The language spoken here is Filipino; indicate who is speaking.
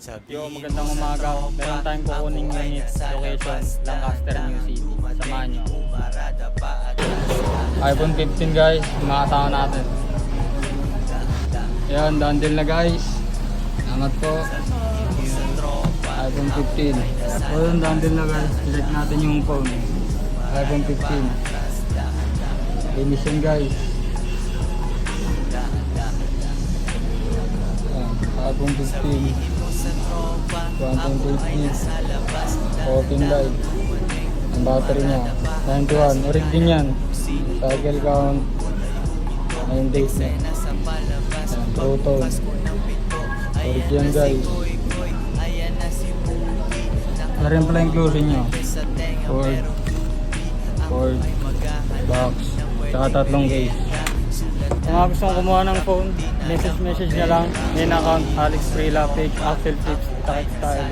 Speaker 1: Yo, magandang umaga. Meron tayong kukuning unit location, Lancaster, New City. Samahan nyo. iPhone 15 guys, mga kasama natin. Yan, done deal na guys. Salamat po. iPhone 15. O yun, done deal na guys. Select natin yung phone. iPhone 15. Finish yan guys. IPhone 15. 128 gigs. 14 light. Ang battery niya. 91. Orig din yan. Cycle count. 9 days na. Yan, True tone. Orig yan guys. Ano rin pala yung closing nyo? Ford. Ford. Box. Tsaka tatlong case. Kung mga gusto kumuha ng phone, message message nyo lang. Main account, Alex Freela, page, Axel Tips, Takit Style.